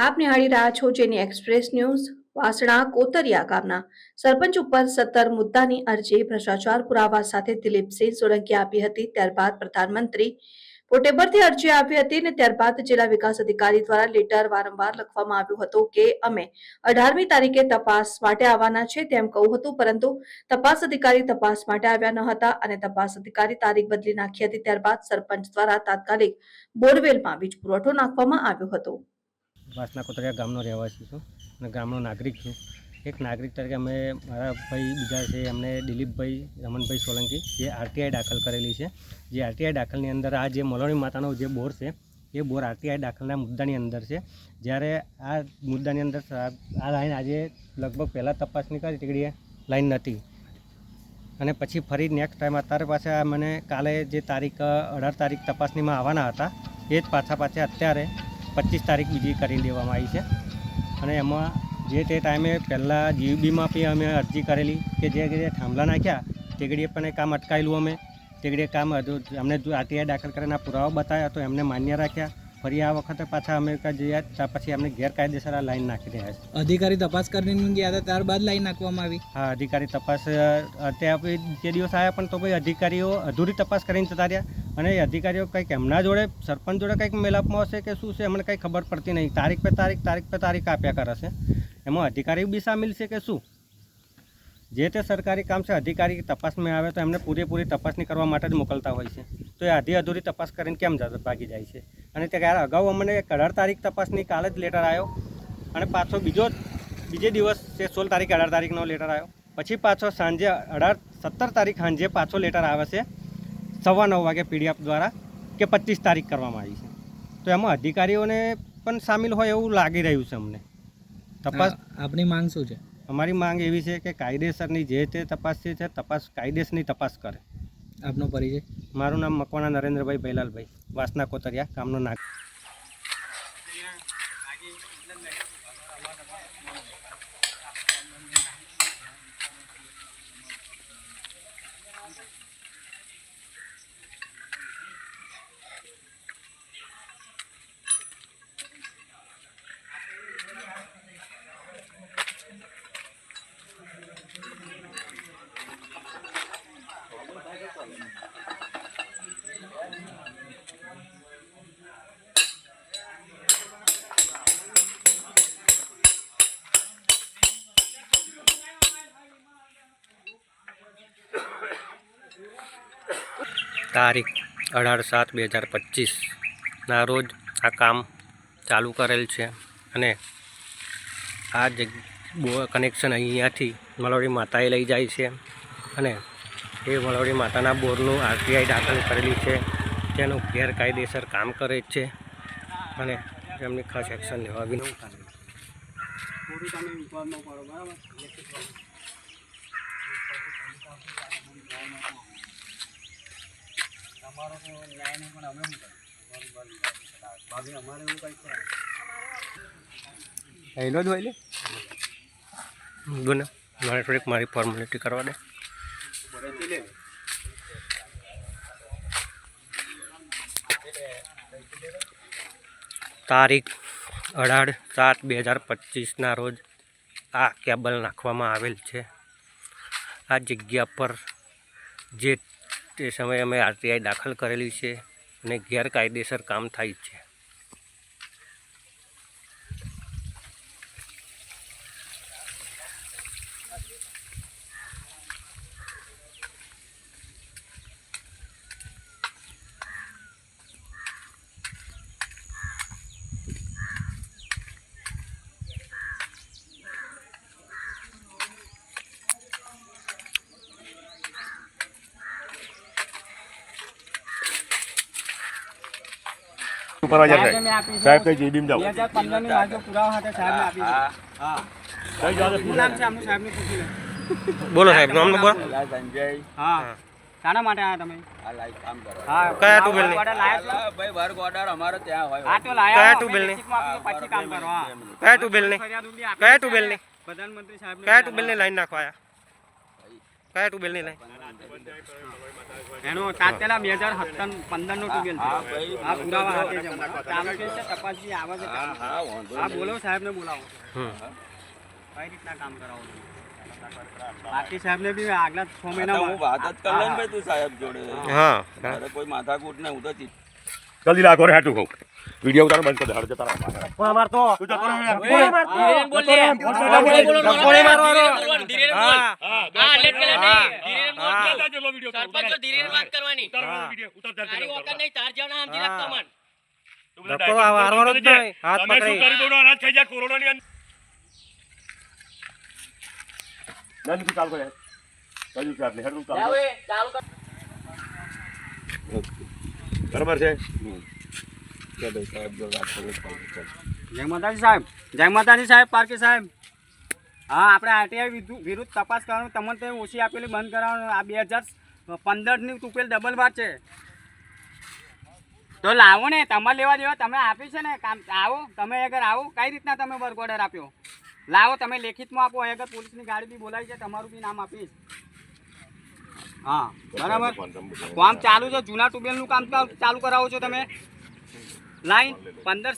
આપ નિહાળી રહ્યા છો જેની એક્સપ્રેસ ન્યૂઝ વાસણા, કોતરિયા ગામના સરપંચ ઉપર સત્તર મુદ્દાની અરજી ભ્રષ્ટાચાર પુરાવા સાથે દિલીપસિંહ સોલંકી આપી હતી. ત્યારબાદ પ્રધાનમંત્રી પોર્ટેબરથી અરજી આપી હતી અને ત્યારબાદ જિલ્લા વિકાસ અધિકારી દ્વારા લેટર વારંવાર લખવામાં આવ્યું હતું કે અમે અઢારમી તારીખે તપાસ માટે આવવાના છે તેમ કહું હતું, પરંતુ તપાસ અધિકારી તપાસ માટે આવ્યા ન હતા અને તપાસ અધિકારી તારીખ બદલી નાખી હતી. ત્યારબાદ સરપંચ દ્વારા તાત્કાલિક બોરવેલમાં વીજ પુરવઠો નાખવામાં આવ્યો હતો. વાસના કોતરિયા ગામનો રહેવાસી છું અને ગામનો નાગરિક છું. એક નાગરિક તરીકે અમે મારા ભાઈ બીજા છે, એમને દિલીપભાઈ, રમણભાઈ સોલંકી, જે આરટીઆઈ દાખલ કરેલી છે. જે આરટીઆઈ દાખલની અંદર આ જે મલોણી માતાનો જે બોર છે, એ બોર આરટીઆઈ દાખલના મુદ્દાની અંદર છે. જ્યારે આ મુદ્દાની અંદર આ લાઈન આજે લગભગ પહેલાં તપાસની કરી તીકડીએ લાઈન નથી. અને પછી ફરી નેક્સ્ટ ટાઈમ અત્યારે પાછા મને કાલે જે તારીખ, અઢાર તારીખ તપાસનીમાં આવવાના હતા, એ જ પાછા પાછા અત્યારે પચીસ તારીખ બીજી કરી દેવામાં આવી છે. અને એમાં જે તે ટાઈમે પહેલાં જીયુબીમાં પણ અમે અરજી કરેલી કે જે જે થાંભલા નાખ્યા તે ઘડીએ પણ એ કામ અટકાયેલું અમે. તે ઘડીએ કામ અમને આરટીઆઈ દાખલ કરીને પુરાવા બતાવ્યા તો એમને માન્ય રાખ્યા. ફરી આ વખતે પાછા અમે કાંઈ જઈએ ત્યાર પછી અમને ગેરકાયદેસર આ લાઈન નાખી રહ્યા છે. અધિકારી તપાસ કરીને ગયા હતા ત્યારબાદ લાઈન નાખવામાં આવી. હા અધિકારી તપાસ અત્યારે જે દિવસ આવ્યા પણ તો ભાઈ અધિકારીઓ અધૂરી તપાસ કરીને જતા રહ્યા. અને એ અધિકારીઓ કંઈક એમના જોડે, સરપંચ જોડે કંઈક મેલાપમાં હશે કે શું છે એમને કંઈ ખબર પડતી નહીં. તારીખ પે તારીખ તારીખ પે તારીખ આપ્યા કરે છે. એમાં અધિકારી બી સામેલ છે કે શું? જે તે સરકારી કામ છે, અધિકારી તપાસમાં આવે તો એમને પૂરેપૂરી તપાસણી કરવા માટે જ મોકલતા હોય છે. તો એ આધી અધૂરી તપાસ કરીને કેમ ભાગી જાય છે? અને ત્યારે અગાઉ અમને એક અઢાર તારીખ તપાસની, કાલે જ લેટર આવ્યો. અને પાછો બીજો બીજે દિવસ છે સોળ તારીખ અઢાર તારીખનો લેટર આવ્યો. પછી પાછો સાંજે અઢાર, સત્તર તારીખ સાંજે પાછો લેટર આવે છે. સવા નવ વાગે પીડીએફ દ્વારા કે પચીસ તારીખ કરવામાં આવી છે. તો એમાં અધિકારીઓને પણ સામેલ હોય એવું લાગી રહ્યું છે અમને. તપાસ આપની માંગ શું છે? અમારી માંગ એવી છે કે કાયદેસરની જે તે તપાસ છે તે તપાસ કાયદેસરની તપાસ કરે. આપનો પરિચય? મારું નામ મકવાણા નરેન્દ્રભાઈ ભૈલાલભાઈ વાસના કોતરિયા ગામનો નાગ તારીખ અઢાર સાત બે હજાર પચીસના રોજ આ કામ ચાલુ કરેલ છે અને આ જગ કનેક્શન અહીંયાથી મલોડી માતાએ લઈ જાય છે અને એ મલોડી માતાના બોરનું આરટીઆઈ દાખલ કરેલી છે. તેનું ગેરકાયદેસર કામ કરે છે અને એમની ખાસ એક્શન લેવા વિનંતી. પહેલો જ હોય ને? બોને મારે થોડીક મારી ફોર્મેલિટી કરવા દે. તારીખ અઢાર સાત બે હજાર પચીસના રોજ આ કેબલ નાખવામાં આવેલ છે. આ જગ્યા પર જે તે સમયે અમે આરટીઆઈ દાખલ કરેલી છે અને ગેરકાયદેસર કામ થાય છે સુપરવાઇઝર સાહેબ સાહેબ કઈ જીબીમ જાઓ બે હજાર પંદરની વાત પુરાવા સાથે સાહેબને સાહેબ કઈ નામ પૂછી લે. બોલો સાહેબ નામનું બોલો. હા. શાના માટે આવ્યા તમે? હા. કયા ટ્યુબવેલની? order ભાઈ વર્ગ ઓર્ડર અમારો ત્યાં હોય. હા તો લાયા કયા ટુબેલ આપીએ, પછી કામ કરો હા. કયા ટ્યુબવેલની ફરિયાદ કયા છે. ટ્યુબવેલની પ્રધાનમંત્રી સાહેબને. કયા ટ્યુબવેલની લાઈન નાખવા કયા ટુબેલની લાઈન? એનો તાત્કાલિક બે હજાર સત્તર પંદર નો ટ્યુબવેલ છે. આ પુરાવા હાથે છે ચાલુ છે તપાસ જે આવે છે હા. બોલો સાહેબ ને બોલાવો કઈ રીતના કામ કરાવો બાકી સાહેબ ને બી આગલા છ મહિના હું વાત જ કરી લઉં ભાઈ તું સાહેબ જોડે. હા. કોઈ માથાકૂટ ને હું તો જલ્દી રાખો રે હાટું કહું. વીડિયો ઉતારો બંધ કરી દે તારા માથે. તું જતો રહે યાર. ગોળી મારવાનો હા હા, દસ મિનિટ. હા ઉતાર જેટલો વીડિયો કર, ઉતાર. ઉતાર વાળો વીડિયો, ઉતાર ચાર ચાર ઉતાર. તું બધા ધક્કો ડાયરેક્ટ વારવાનો જ ઉતાર નહીં. હાથ તમે શું પકડી. કરી દો અનાજ ખાઈ જાય કોરોનાની અંદર ના, નથી ચાલુ કરે. કયું છે આપણે? હેડું ચાલુ કર. બરાબર છે કે સાહેબ વાત. જય માતાજી સાહેબ. જય માતાજી સાહેબ પારકી સાહેબ. હા આપણે આરટીઆઈ વિરુદ્ધ તપાસ કરવાનું. તમને તે ઓછી આપેલી બંધ કરાવવાનું આ બે હજાર પંદરની ડબલ બાર છે. તો લાવો ને તમારે લેવા દેવા. તમે આપ્યું છે ને કામ આવો તમે અગર આવો કઈ રીતના તમે વર્ક ઓર્ડર આપ્યો? લાવો તમે લેખિતમાં આપો. આગળ પોલીસની ગાડી બી બોલાવી છે તમારું બી નામ આપીશ. હા બરાબર. કામ ચાલુ છે જૂના ટ્યુબવેલનું કામ ચાલુ કરાવો છો તમે. લાઈન પંદર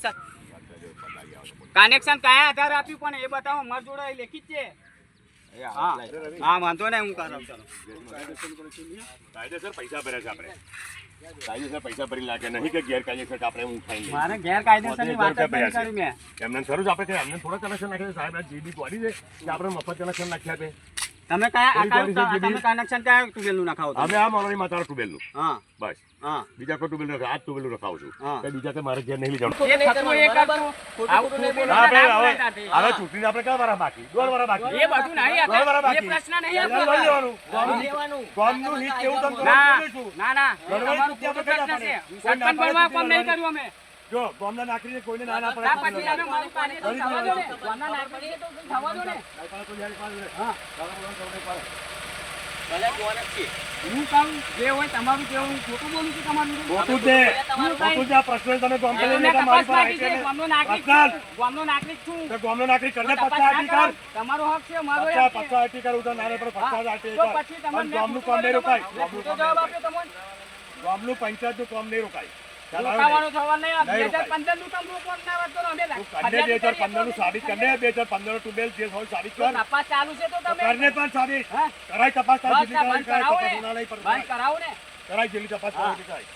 કનેક્શન કયા આધાર આપ્યું પણ એ બતાવો મારી જોડે લેખિત છે? હા. હા વાંધો નહીં હું કરાવું ચાલો કાયદેસર પૈસા ભર્યા છે આપણે. કાયદેસર પૈસા ભરી લાગે. નહીં કે ગેરકાયદેસર આપણે હું ખાઈ. મારે ગેરકાયદેસરની વાત કરી મેં. એમને શરૂ જ આપણે એમને થોડા કનેક્શન નાખે સાહેબ આ બોડી છે કે આપણે મફત કનેક્શન નાખ્યા છે. તમે કયા તમે કનેક્શન કયા ટ્યુબવેલનું નખાવો છો? અમે આ માનવાની માતા ટુબેલનું હા. બસ. હા. બીજા કોઈ ટુબેલ નખાવ? આ ટુબેલ રખાવું છું. હા. કે બીજા કે મારે ઘેર નહીં જવાનું. એ થતું હોય એ આવું ખોટું બોલો આપણે ના હવે ત્યાંથી. આપણે કયા વારા બાકી? દોઢ વારા બાકી. એ બધું નહીં દોઢ વારા બાકી. એ પ્રશ્ન નહીં. આપણો. લઈ લેવાનું લેવાનું. કોમનું હિત કેવું તમને ના ના ના. તમારું ચૂંટણી પ્રશ્ન છે. સરપંચ બનવા કામ નહીં કર્યું અમે. જો ગામના નાખીને કોઈને ના ના પડે ના પછી અમે મારું કાર્ય તો થવા દો ને. ગામના નાગરિકે તો થવા દો ને. હા. હું કહું જે હોય તમારું જે હું ખોટું બોલું છું તમારું ખોટું છે. ખોટું જ આ પ્રશ્ન તમે પાસે માંગી છે. છું. છું. તો ગામનો નાગરિક કરને પચાસ ના કર તમારો હક છે મારો હક છે. પચાસ કર ઉધર નારે પર. પચાસ કર પછી તમને કામ નહીં રોકાય પંચાયતનું કામ નહીં રોકાય? રોકાવાનો નહીં 2015 નું વાત કરો અમે બે હજાર પંદરનું સાબિત બે હજાર પંદરનું ટુબેલ જે હોય સાબિત કર. તપાસ ચાલુ છે તો તમે. કરને પણ સાબિત કરાય તપાસ કરાવો ને. કરાય. તપાસ કરાય.